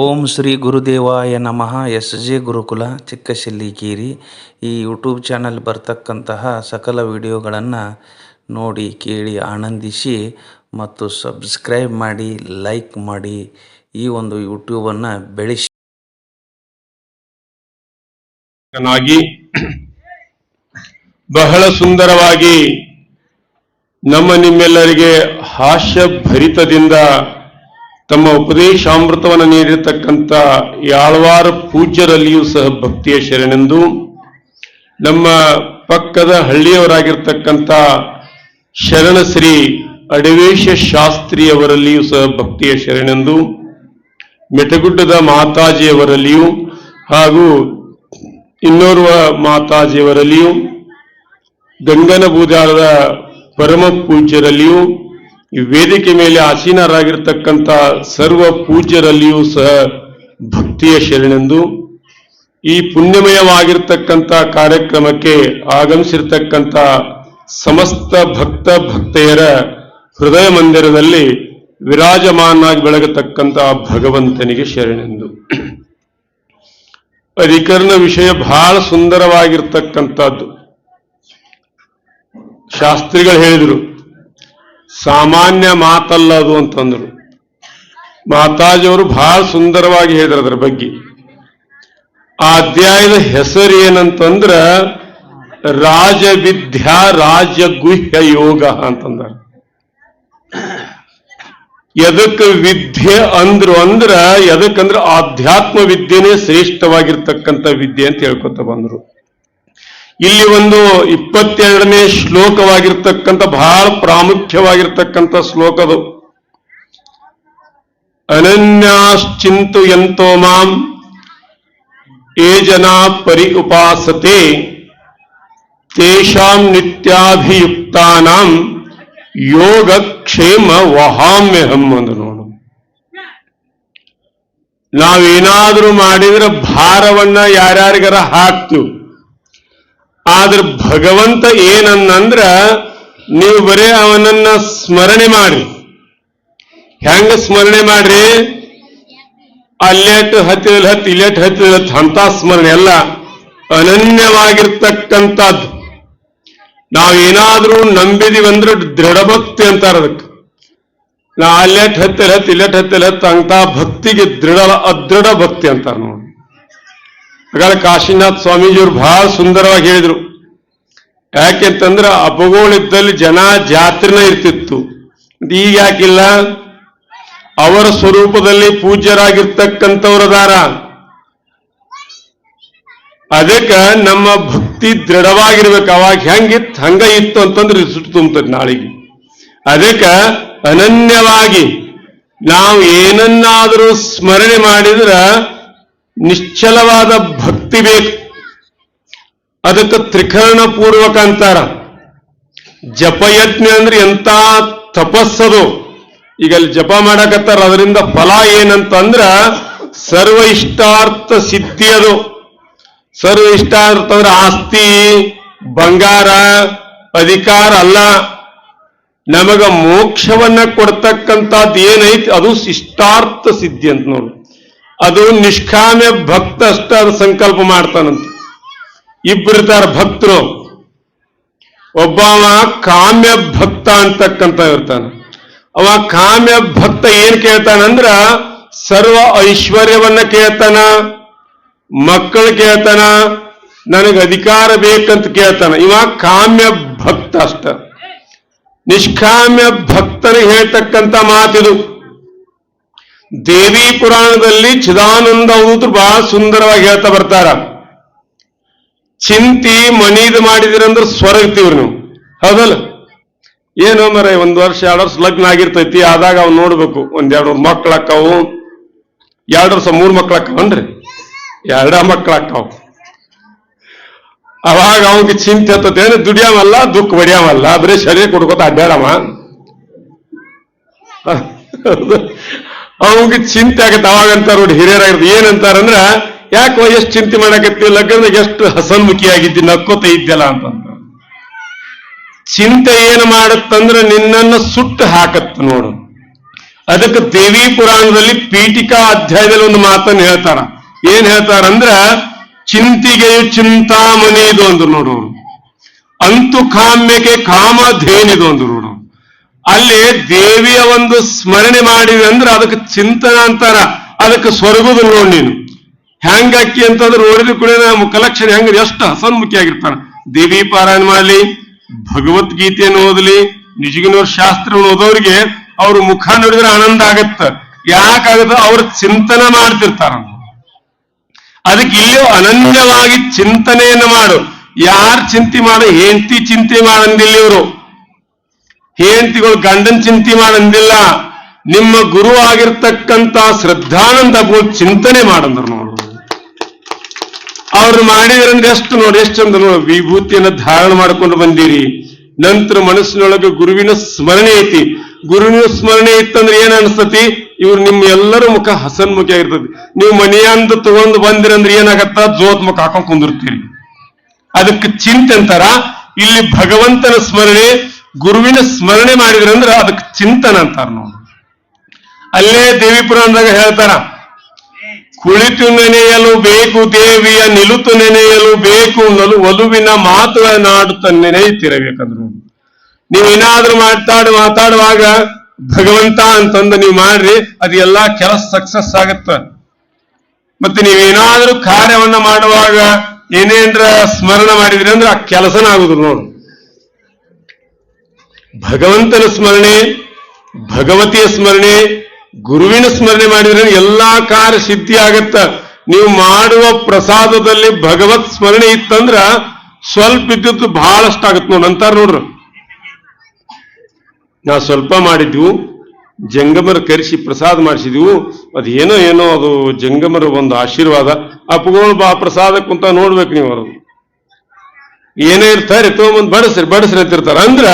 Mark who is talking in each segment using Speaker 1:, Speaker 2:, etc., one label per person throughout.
Speaker 1: ಓಂ ಶ್ರೀ ಗುರುದೇವಾಯ ನಮಃ. S J ಗುರುಕುಲ ಚಿಕ್ಕಶಿಲ್ಲಿಕೇರಿ ಈ YouTube channel ಬರ್ತಕ್ಕಂತಹ ಸಕಲ ವಿಡಿಯೋಗಳನ್ನು ನೋಡಿ ಕೇಳಿ ಆನಂದಿಸಿ ಮತ್ತು ಸಬ್ಸ್ಕ್ರೈಬ್ ಮಾಡಿ, ಲೈಕ್ ಮಾಡಿ. ಈ ಒಂದು ಯೂಟ್ಯೂಬನ್ನು ಬೆಳೆಸಿ.
Speaker 2: ಬಹಳ ಸುಂದರವಾಗಿ ನಮ್ಮ ನಿಮ್ಮೆಲ್ಲರಿಗೆ ಹಾಸ್ಯ ಭರಿತದಿಂದ ತಮ್ಮ ಉಪದೇಶಾಮೃತವನ್ನು ನೀಡಿರತಕ್ಕಂಥ ಯಾಳ್ವಾರ ಪೂಜ್ಯರಲ್ಲಿಯೂ ಸಹ ಭಕ್ತಿಯ ಶರಣೆಂದು ನಮ್ಮ ಪಕ್ಕದ ಹಳ್ಳಿಯವರಾಗಿರ್ತಕ್ಕಂಥ ಶರಣ ಶ್ರೀ ಅಡವೇಶ ಶಾಸ್ತ್ರಿಯವರಲ್ಲಿಯೂ ಸಹ ಭಕ್ತಿಯ ಶರಣೆಂದು, ಮೆಟಗುಡ್ಡದ ಮಾತಾಜಿಯವರಲ್ಲಿಯೂ ಹಾಗೂ ಇನ್ನೋರ್ವ ಮಾತಾಜಿಯವರಲ್ಲಿಯೂ, ಗಂಗನ ಬೂದಾರದ ಪರಮ ಪೂಜ್ಯರಲ್ಲಿಯೂ ಈ ವೇದಿಕೆ ಮೇಲೆ ಆಸೀನರಾಗಿರ್ತಕ್ಕಂಥ ಸರ್ವ ಪೂಜ್ಯರಲ್ಲಿಯೂ ಸಹ ಭಕ್ತಿಯ ಶರಣೆಂದು ಈ ಪುಣ್ಯಮಯವಾಗಿರ್ತಕ್ಕಂಥ ಕಾರ್ಯಕ್ರಮಕ್ಕೆ ಆಗಮಿಸಿರ್ತಕ್ಕಂಥ ಸಮಸ್ತ ಭಕ್ತ ಭಕ್ತೆಯರ ಹೃದಯ ಮಂದಿರದಲ್ಲಿ ವಿರಾಜಮಾನಾಗಿ ಬೆಳಗತಕ್ಕಂಥ ಭಗವಂತನಿಗೆ ಶರಣೆಂದು. ಅಧಿಕರಣ ವಿಷಯ ಬಹಳ ಸುಂದರವಾಗಿರ್ತಕ್ಕಂಥದ್ದು. ಶಾಸ್ತ್ರಿಗಳು ಹೇಳಿದರು ಸಾಮಾನ್ಯ ಮಾತಲ್ಲ ಅದು ಅಂತಂದ್ರು. ಮಾತಾಜಿಯವರು ಬಹಳ ಸುಂದರವಾಗಿ ಹೇಳಿದ್ರು ಅದರ ಬಗ್ಗೆ. ಆ ಅಧ್ಯಾಯದ ಹೆಸರು ಏನಂತಂದ್ರ, ರಾಜವಿದ್ಯಾ ರಾಜಗುಹ್ಯ ಯೋಗ ಅಂತಂದಾರ. ಎದಕ್ಕೆ ವಿದ್ಯೆ ಅಂದ್ರು ಅಂದ್ರ ಎದಕ್ಕಂದ್ರ ಆಧ್ಯಾತ್ಮ ವಿದ್ಯೆನೇ ಶ್ರೇಷ್ಠವಾಗಿರ್ತಕ್ಕಂಥ ವಿದ್ಯೆ ಅಂತ ಹೇಳ್ಕೊತ ಬಂದ್ರು. ಇಲ್ಲಿ ಒಂದು ಇಪ್ಪತ್ತೆರಡನೇ ಶ್ಲೋಕವಾಗಿರ್ತಕ್ಕಂಥ, ಬಹಳ ಪ್ರಾಮುಖ್ಯವಾಗಿರ್ತಕ್ಕಂಥ ಶ್ಲೋಕದು ಅನನ್ಯಾಶ್ಚಿಂತು ಎಂತೋ ಮಾಂ, ಏ ಜನ ಪರಿ ಉಪಾಸತೆ ತೇಷಾಂ ನಿತ್ಯಾಭಿಯುಕ್ತಾನಾಂ, ಯೋಗಕ್ಷೇಮ ವಹಾಮ್ಯಹಂ ಅಂದು ನೋಡು. ನಾವೇನಾದ್ರೂ ಮಾಡಿದ್ರೆ ಭಾರವನ್ನ ಯಾರ್ಯಾರಿಗಾರ ಹಾಕ್ತೀವಿ. ಆದ್ರೆ ಭಗವಂತ ಏನನ್ನಂದ್ರ ನೀವು ಬರೇ ಅವನನ್ನ ಸ್ಮರಣೆ ಮಾಡಿ ಹೆಂಗ ಸ್ಮರಣೆ ಮಾಡ್ರಿ? ಅಲ್ಲೆಟ್ ಹತ್ತಿರ ಹತ್ತಿ, ಇಲ್ಲೆಟ್ ಹತ್ತಿರ ಅಂತ ಸ್ಮರಣೆ ಅಲ್ಲ. ಅನನ್ಯವಾಗಿರ್ತಕ್ಕಂಥದ್ದು. ನಾವೇನಾದ್ರೂ ದೃಢ ದೃಢಭಕ್ತಿ ಅಂತಾರ ಅದಕ್ಕೆ. ನಾ ಅಲ್ಲೆಟ್ ಹತ್ತಿರ ಹತ್ ಇಲ್ಲೆಟ್ ಹತ್ತಿರ ಹತ್ ಅಂತ ಭಕ್ತಿಗೆ ದೃಢ, ಅದೃಢ ಭಕ್ತಿ ಅಂತಾರ ನೋಡಿ ಹಾಗಾದ್ರೆ ಕಾಶಿನಾಥ್ ಸ್ವಾಮೀಜಿಯವರು ಬಹಳ ಸುಂದರವಾಗಿ ಹೇಳಿದ್ರು. ಯಾಕೆಂತಂದ್ರೆ ಅಪಗೋಳಿದ್ದಲ್ಲಿ ಜನ ಜಾತ್ರೆನ ಇರ್ತಿತ್ತು. ಈಗ ಯಾಕಿಲ್ಲ? ಅವರ ಸ್ವರೂಪದಲ್ಲಿ ಪೂಜ್ಯರಾಗಿರ್ತಕ್ಕಂಥವ್ರದಾರ ಅದಕ್ಕೆ ನಮ್ಮ ಭಕ್ತಿ ದೃಢವಾಗಿರ್ಬೇಕು. ಅವಾಗ ಹೆಂಗಿತ್ತು ಹಂಗ ಇತ್ತು ಅಂತಂದ್ರೆ ಸುಟ್ಟು ತುಂಬತದೆ ನಾಳಿಗೆ. ಅದಕ್ಕೆ ಅನನ್ಯವಾಗಿ ನಾವು ಏನನ್ನಾದರೂ ಸ್ಮರಣೆ ಮಾಡಿದ್ರ ನಿಶ್ಚಲವಾದ ಭಕ್ತಿ ಬೇಕು. ಅದಕ್ಕೆ ತ್ರಿಕರಣ ಪೂರ್ವಕ ಅಂತಾರ. ಜಪಯಜ್ಞ ಅಂದ್ರೆ ಎಂತ ತಪಸ್ಸದು. ಈಗ ಅಲ್ಲಿ ಜಪ ಮಾಡಕತ್ತಾರ. ಅದರಿಂದ ಫಲ ಏನಂತಂದ್ರ ಸರ್ವ ಇಷ್ಟಾರ್ಥ ಸಿದ್ಧಿ ಅದು. ಸರ್ವ ಇಷ್ಟಾರ್ಥ ಅಂದ್ರೆ ಆಸ್ತಿ, ಬಂಗಾರ, ಅಧಿಕಾರ ಅಲ್ಲ. ನಮಗ ಮೋಕ್ಷವನ್ನ ಕೊಡ್ತಕ್ಕಂಥದ್ದು ಏನೈತಿ? ಅದು ಇಷ್ಟಾರ್ಥ ಸಿದ್ಧಿ ಅಂತ ನೋಡು. ಅದು ನಿಷ್ಕಾಮ್ಯ ಭಕ್ತ ಅಷ್ಟೇ ಅದು ಸಂಕಲ್ಪ ಮಾಡ್ತಾನಂತ. ಇಬ್ಬರಿರ್ತಾರ ಭಕ್ತರು. ಒಬ್ಬವ ಕಾಮ್ಯ ಭಕ್ತ ಅಂತಕ್ಕಂತ ಇರ್ತಾನೆ. ಅವ ಕಾಮ್ಯ ಭಕ್ತ ಏನ್ ಕೇಳ್ತಾನಂದ್ರ ಸರ್ವ ಐಶ್ವರ್ಯವನ್ನ ಕೇಳ್ತಾನ, ಮಕ್ಕಳು ಕೇಳ್ತಾನ, ನನಗೆ ಅಧಿಕಾರ ಬೇಕಂತ ಕೇಳ್ತಾನ. ಇವ ಕಾಮ್ಯ ಭಕ್ತ ಅಷ್ಟ. ನಿಷ್ಕಾಮ್ಯ ಭಕ್ತನಿಗೆ ಹೇಳ್ತಕ್ಕಂಥ ಮಾತಿದು. ದೇವಿ ಪುರಾಣದಲ್ಲಿ ಚಿದಾನಂದ ಅವಧೂತರು ಬಹಳ ಸುಂದರವಾಗಿ ಹೇಳ್ತಾ ಬರ್ತಾರ. ಚಿಂತಿ ಮನೀದ್ ಮಾಡಿದಿರಂದ್ರೆ ಸ್ವರ್ಗತೀವ್ರಿ ನೀವು. ಹೌದಲ್ಲ? ಏನು ಮರ ಒಂದು ವರ್ಷ, ಎರಡು ವರ್ಷ ಲಗ್ನ ಆಗಿರ್ತೈತಿ, ಆದಾಗ ಅವ್ನು ನೋಡ್ಬೇಕು, ಒಂದ್ ಎರಡು ಮಕ್ಳು ಅಕ್ಕಾವು, ಎರಡು ವರ್ಷ ಮೂರ್ ಮಕ್ಳು ಅಕ್ಕವನ್ರಿ ಎರಡ ಮಕ್ಳು ಅಕ್ಕಾವು. ಅವಾಗ ಅವನಿಗೆ ಚಿಂತೆ ಹತ್ತದೇನು ದುಡಿಯಾವಲ್ಲ, ದುಃಖ ಬಡಿಯಾವಲ್ಲ ಬರೀ ಶರೀರ ಕೊಡ್ಕೋತ ಅಡ್ಡಾಡಮ ಅವನಿಗೆ ಚಿಂತೆ ಆಗತ್ತೆ, ಅವಾಗ ಅಂತಾರ ನೋಡಿ ಹಿರಿಯರಾಗಿರ್ತದೆ ಏನಂತಾರಂದ್ರ ಯಾಕೋ ಎಷ್ಟು ಚಿಂತೆ ಮಾಡಕತ್ತಿ, ಲಗ್ನದಾಗ ಎಷ್ಟು ಹಸನ್ಮುಖಿಯಾಗಿದ್ದಿ ನಕ್ಕೋತ ಇದ್ದಲ್ಲ ಅಂತಂತ ಚಿಂತೆ ಏನು ಮಾಡುತ್ತಂದ್ರೆ, ನಿನ್ನನ್ನ ಸುಟ್ಟು ಹಾಕತ್ತ ನೋಡು. ಅದಕ್ಕೆ ದೇವಿ ಪುರಾಣದಲ್ಲಿ ಪೀಠಿಕಾ ಅಧ್ಯಾಯದಲ್ಲಿ ಒಂದು ಮಾತನ್ನು ಹೇಳ್ತಾರ. ಏನ್ ಹೇಳ್ತಾರಂದ್ರ ಚಿಂತಿಗೆ ಚಿಂತಾಮಣಿ ಇದು ಅಂದ್ರು ನೋಡು ಅಂತು ಕಾಮ್ಯಕ್ಕೆ ಕಾಮಧೇನಿದು ಅಂದ್ರು ಅಲ್ಲಿ ದೇವಿಯ ಒಂದು ಸ್ಮರಣೆ ಮಾಡಿದೆ ಅಂದ್ರೆ ಅದಕ್ಕೆ ಚಿಂತನ ಅಂತಾರ. ಅದಕ್ಕೆ ಸ್ವರ್ಗದ ನೋಡಿ ನೀನು. ಹೆಂಗಕ್ಕಿ ಅಂತಂದ್ರೆ ನೋಡಿದ ಕೂಡ ಮುಖಲಕ್ಷಣ ಹೆಂಗ ಎಷ್ಟು ಹಸನ್ಮುಖಿ ಆಗಿರ್ತಾನ ದೇವಿ ಪಾರಾಯಣ ಮಾಡಲಿ, ಭಗವದ್ಗೀತೆಯನ್ನು ಓದಲಿ, ನಿಜಗಿನವ್ರ ಶಾಸ್ತ್ರ ಓದೋರಿಗೆ ಅವ್ರ ಮುಖ ನೋಡಿದ್ರೆ ಆನಂದ ಆಗತ್ತ. ಯಾಕಾಗತ್ತ? ಅವ್ರ ಚಿಂತನೆ ಮಾಡ್ತಿರ್ತಾರ. ಅದಕ್ಕೆ ಇಲ್ಲಿ ಅನನ್ಯವಾಗಿ ಚಿಂತನೆಯನ್ನು ಮಾಡು. ಯಾರ್ ಚಿಂತೆ ಮಾಡ? ಹೆಂಡತಿ ಚಿಂತೆ ಮಾಡಂದಿಲ್ಲ ಇವರು. ಹೆಂಡತಿಗಳು ಗಂಡನ್ ಚಿಂತೆ ಮಾಡಂದಿಲ್ಲ. ನಿಮ್ಮ ಗುರು ಆಗಿರ್ತಕ್ಕಂತ ಶ್ರದ್ಧಾನಂದ ಗುರು ಚಿಂತನೆ ಮಾಡಂದ್ರು ನೋಡು. ಅವ್ರು ಮಾಡಿದ್ರಂದ್ರೆ ಎಷ್ಟು ನೋಡಿ, ಎಷ್ಟು ಚಂದ ನೋಡಿ. ವಿಭೂತಿಯನ್ನು ಧಾರಣ ಮಾಡ್ಕೊಂಡು ಬಂದಿರಿ. ನಂತರ ಮನಸ್ಸಿನೊಳಗೆ ಗುರುವಿನ ಸ್ಮರಣೆ ಐತಿ. ಗುರುವಿನ ಸ್ಮರಣೆ ಇತ್ತಂದ್ರೆ ಏನ್ ಅನ್ಸ್ತತಿ ಇವ್ರು ನಿಮ್ಮ ಎಲ್ಲರ ಮುಖ ಹಸನ್ಮುಖಿ ಆಗಿರ್ತದೆ. ನೀವು ಮನೆಯಂದು ತಗೊಂಡು ಬಂದಿರಂದ್ರೆ ಏನಾಗತ್ತ? ಜೋತ್ ಮುಖ ಹಾಕೊಂಡ್ ಕುಂದಿರ್ತೀರಿ. ಅದಕ್ಕೆ ಚಿಂತೆ ಅಂತಾರ. ಇಲ್ಲಿ ಭಗವಂತನ ಸ್ಮರಣೆ ಗುರುವಿನ ಸ್ಮರಣೆ ಮಾಡಿದ್ರಂದ್ರ ಅದಕ್ಕೆ ಚಿಂತನ ಅಂತಾರ ನೋಡಿ. ಅಲ್ಲೇ ದೇವಿ ಪುರಾಣದಾಗ ಹೇಳ್ತಾರ, ಕುಳಿತು ನೆನೆಯಲು ಬೇಕು ದೇವಿಯ, ನಿಲುತು ನೆನೆಯಲು ಬೇಕು ಅನ್ನಲು ಒಲುವಿನ ಮಾತುಗಳನ್ನಾಡುತ್ತ ನೆನೆಯುತ್ತಿರಬೇಕಂದ್ರು ನೀವೇನಾದ್ರೂ ಮಾತಾಡು, ಮಾತಾಡುವಾಗ ಭಗವಂತ ಅಂತಂದು ನೀವು ಮಾಡ್ರಿ, ಅದು ಕೆಲಸ ಸಕ್ಸಸ್ ಆಗತ್ತ. ಮತ್ತೆ ನೀವೇನಾದ್ರೂ ಕಾರ್ಯವನ್ನ ಮಾಡುವಾಗ ಏನೇನ್ರ ಸ್ಮರಣ ಮಾಡಿದ್ರಿ ಅಂದ್ರೆ ಆ ಕೆಲಸನ ಆಗುದ್ರು ನೋಡು. ಭಗವಂತನ ಸ್ಮರಣೆ, ಭಗವತಿಯ ಸ್ಮರಣೆ, ಗುರುವಿನ ಸ್ಮರಣೆ ಮಾಡಿದ್ರೆ ಎಲ್ಲಾ ಕಾರ್ಯ ಸಿದ್ಧಿ ಆಗತ್ತ. ನೀವು ಮಾಡುವ ಪ್ರಸಾದದಲ್ಲಿ ಭಗವತ್ ಸ್ಮರಣೆ ಇತ್ತಂದ್ರ ಸ್ವಲ್ಪ ಇದ್ದದ್ದು ಬಹಳಷ್ಟು ಆಗತ್ತೆ ನೋಡಿ ಅಂತಾರ ನೋಡ್ರಿ. ನಾ ಸ್ವಲ್ಪ ಮಾಡಿದ್ವು, ಜಂಗಮರ ಕರೆಸಿ ಪ್ರಸಾದ ಮಾಡಿಸಿದ್ವು. ಅದು ಏನೋ ಅದು ಜಂಗಮರ ಒಂದು ಆಶೀರ್ವಾದ. ಅಪ್ಪಗಳು ಬಾ ಪ್ರಸಾದ ಕುಂತ ನೋಡ್ಬೇಕು ನೀವು ಅವರು ಏನೇ ಇರ್ತಾರೆ ತಗೊಂಬಂದು ಬಡಸ್ರಿ ಬಡಸ್ರಿ ಅಂತಿರ್ತಾರ. ಅಂದ್ರ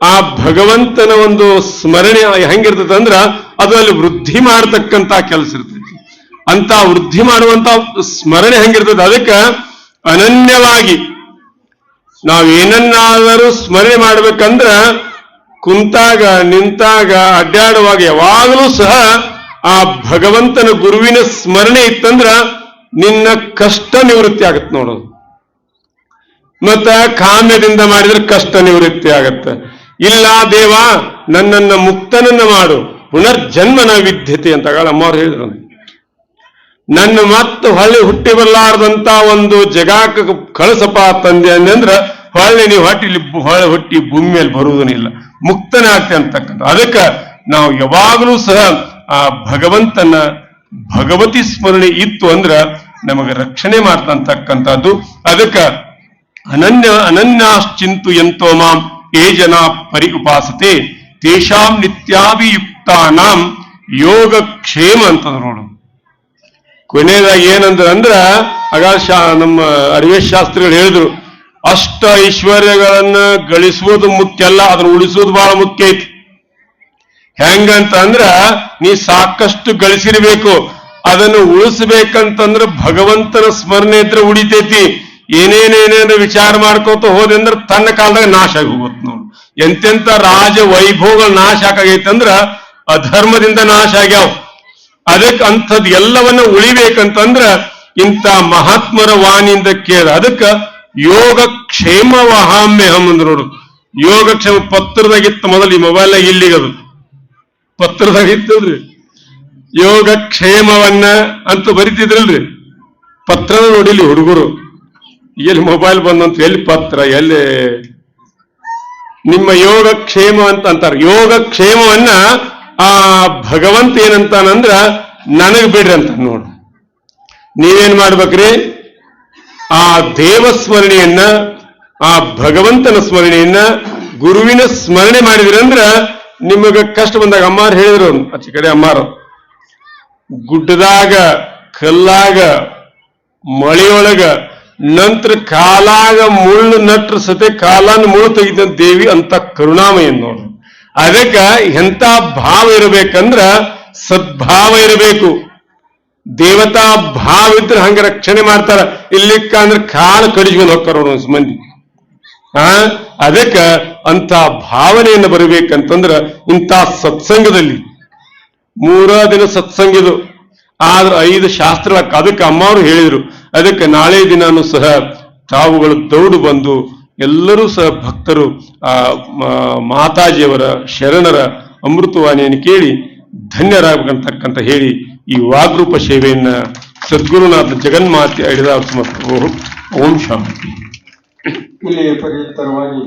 Speaker 2: ಆ ಭಗವಂತನ ಒಂದು ಸ್ಮರಣೆ ಹೆಂಗಿರ್ತದೆ ಅಂದ್ರ ಅದರಲ್ಲಿ ವೃದ್ಧಿ ಮಾಡತಕ್ಕಂತ ಕೆಲಸ ಇರ್ತೈತಿ. ಅಂತ ವೃದ್ಧಿ ಮಾಡುವಂತ ಸ್ಮರಣೆ ಹೆಂಗಿರ್ತದೆ ಅದಕ್ಕೆ ಅನನ್ಯವಾಗಿ ನಾವೇನನ್ನಾದರೂ ಸ್ಮರಣೆ ಮಾಡ್ಬೇಕಂದ್ರ ಕುಂತಾಗ, ನಿಂತಾಗ, ಅಡ್ಡಾಡುವಾಗ ಯಾವಾಗಲೂ ಸಹ ಆ ಭಗವಂತನ ಗುರುವಿನ ಸ್ಮರಣೆ ಇತ್ತಂದ್ರ ನಿನ್ನ ಕಷ್ಟ ನಿವೃತ್ತಿ ಆಗತ್ತೆ ನೋಡೋದು ಮತ್ತ ಕಾಮ್ಯದಿಂದ ಮಾಡಿದ್ರೆ ಕಷ್ಟ ನಿವೃತ್ತಿ ಆಗತ್ತೆ. ಇಲ್ಲ ದೇವ, ನನ್ನನ್ನ ಮುಕ್ತನನ್ನ ಮಾಡು. ಪುನರ್ಜನ್ಮನ ವಿದ್ಯತೆ ಅಂತ ಅಮ್ಮವ್ರು ಹೇಳಿದ್ರು. ನನ್ನ ಮತ್ತೆ ಹೊಳ್ಳಿ ಹುಟ್ಟಿ ಬರಲಾರ್ದಂತ ಒಂದು ಜಗಾಕ ಕಳಸಪ ತಂದೆ ಅಂದ್ರ ಹೊಳ್ಳಿ ನೀವು ಹೊಟ್ಟಿ ಹೊಳೆ ಹುಟ್ಟಿ ಮೇಲೆ ಬರುವುದನಿಲ್ಲ ಮುಕ್ತನೇ ಆಗ್ತೇ ಅಂತಕ್ಕಂಥ ಅದಕ್ಕೆ ನಾವು ಯಾವಾಗಲೂ ಸಹ ಆ ಭಗವಂತನ ಭಗವತಿ ಸ್ಮರಣೆ ಇತ್ತು ಅಂದ್ರ ನಮಗೆ ರಕ್ಷಣೆ ಮಾಡ್ತಂತಕ್ಕಂಥದ್ದು. ಅದಕ್ಕೆ ಅನನ್ಯ, ಅನನ್ಯಾಶ್ಚಿಂತು ಎಂತೋ ಮಾಂ ಏ ಜನ ಪರಿ ಉಪಾಸತೆ ತೇಷಾಂ ನಿತ್ಯಾಭಿಯುಕ್ತಾನಾಂ ಯೋಗ ಕ್ಷೇಮ ಅಂತಂದ್ರು ನೋಡು. ಕೊನೆಯದಾಗಿ ಏನಂದ್ರ ಅಂದ್ರ ಶಾ, ನಮ್ಮ ಅರಿವೇಶ್ ಶಾಸ್ತ್ರಿಗಳು ಹೇಳಿದ್ರು, ಅಷ್ಟ ಐಶ್ವರ್ಯಗಳನ್ನ ಗಳಿಸುವುದು ಮುಖ್ಯ ಅಲ್ಲ, ಅದನ್ನ ಉಳಿಸುವುದು ಬಹಳ ಮುಖ್ಯ ಐತಿ. ಹೆಂಗಂತ ಅಂದ್ರ ನೀ ಸಾಕಷ್ಟು ಗಳಿಸಿರ್ಬೇಕು, ಅದನ್ನು ಉಳಿಸ್ಬೇಕಂತಂದ್ರ ಭಗವಂತನ ಸ್ಮರಣೆ ಇದ್ರೆ ಉಳಿತೈತಿ. ಏನೇನೇನೇನು ವಿಚಾರ ಮಾಡ್ಕೋತ ಹೋದೆ ಅಂದ್ರೆ ತನ್ನ ಕಾಲದಾಗ ನಾಶ ಆಗಿ ಹೋಗುತ್ತೆ. ಎಂತೆಂತ ರಾಜ ವೈಭವಗಳು ನಾಶ ಆಕಾಗೈತೆ ಅಂದ್ರ ಅಧರ್ಮದಿಂದ ನಾಶ ಆಗ್ಯಾವ. ಅದಕ್ಕೆ ಅಂಥದ್ ಎಲ್ಲವನ್ನ ಉಳಿಬೇಕಂತಂದ್ರ ಇಂಥ ಮಹಾತ್ಮರ ವಾಣಿಯಿಂದ ಕೇಳ ಅದಕ್ಕ ಯೋಗ ಕ್ಷೇಮ ವಹಾಮ್ಯಹಂ ಅಂದ್ರ ನೋಡು. ಯೋಗ ಕ್ಷೇಮ ಪತ್ರದಾಗಿತ್ತು ಮೊದಲು ಈ ಮೊಬೈಲ್ ಇಲ್ಲಿಗದು ಪತ್ರದಾಗಿತ್ತಲ್ರಿ ಯೋಗ ಕ್ಷೇಮವನ್ನ ಅಂತ ಬರಿತಿದ್ರಲ್ರಿ. ಪತ್ರದ ನೋಡಿಲಿ ಹುಡುಗರು. ಎಲ್ಲಿ ಮೊಬೈಲ್ ಬಂದಂತ ಎಲ್ಲಿ ಪತ್ರ, ಎಲ್ಲಿ ನಿಮ್ಮ ಯೋಗ ಕ್ಷೇಮ ಅಂತ ಅಂತಾರೆ. ಯೋಗ ಕ್ಷೇಮವನ್ನ ಆ ಭಗವಂತ ಏನಂತಾನಂದ್ರ ನನಗ್ ಬಿಡ್ರಿ ಅಂತ ನೋಡು. ನೀವೇನ್ ಮಾಡ್ಬೇಕ್ರಿ? ಆ ದೇವ ಸ್ಮರಣೆಯನ್ನ ಆ ಭಗವಂತನ ಸ್ಮರಣೆಯನ್ನ, ಗುರುವಿನ ಸ್ಮರಣೆ ಮಾಡಿದ್ರಿ ಅಂದ್ರ ನಿಮಗ ಕಷ್ಟ ಬಂದಾಗ ಅಮ್ಮಾರು ಹೇಳಿದ್ರು ಆಚೆ ಕಡೆ ಅಮ್ಮಾರ ಗುಡ್ಡದಾಗ, ಕಲ್ಲಾಗ, ಮಳೆಯೊಳಗ ನಂತರ ಕಾಲಾಗ ಮುಳ್ಳು ನಟ್ರ ಸತೆ ಕಾಲನ್ ಮುಳ್ಳು ತೆಗಿದ ದೇವಿ ಅಂತ ಕರುಣಾಮಯ ನೋಡ್ರಿ ಅದಕ್ಕ ಎಂತ ಭಾವ ಇರಬೇಕಂದ್ರ ಸದ್ಭಾವ ಇರಬೇಕು. ದೇವತಾ ಭಾವ ಇದ್ರೆ ಹಂಗೆ ರಕ್ಷಣೆ ಮಾಡ್ತಾರ. ಇಲ್ಲಿಕ್ಕ ಅಂದ್ರೆ ಕಾಲು ಕಡಿಸ್ಕೊಂಡು ಹೋಗ್ತಾರ ಒಂದ್ ಮಂದಿ. ಆ? ಅದಕ್ಕ ಅಂತ ಭಾವನೆಯನ್ನು ಬರಬೇಕಂತಂದ್ರ ಇಂಥ ಸತ್ಸಂಗದಲ್ಲಿ. ಮೂರ ದಿನ ಸತ್ಸಂಗಿದು. ಆದ್ರ ಐದು ಶಾಸ್ತ್ರ ಅದಕ್ಕೆ ಅಮ್ಮವರು ಹೇಳಿದ್ರು. ಅದಕ್ಕೆ ನಾಳೆ ದಿನಾನು ಸಹ ತಾವುಗಳು ದೌಡು ಬಂದು ಎಲ್ಲರೂ ಸಹ ಭಕ್ತರು, ಆ ಮಾತಾಜಿಯವರ ಶರಣರ ಅಮೃತವಾಣಿಯನ್ನು ಕೇಳಿ ಧನ್ಯರಾಗಬೇಕಂತಕ್ಕಂತ ಹೇಳಿ ಈ ವಾಗ್ರೂಪ ಸೇವೆಯನ್ನ ಸದ್ಗುರುನಾಥ ಜಗನ್ಮಾತೆ ಅಡಿದ ಓಂ ಶಾಂತಿ.
Speaker 3: ಇಲ್ಲಿ ಪರಿಯುಕ್ತರವಾಗಿ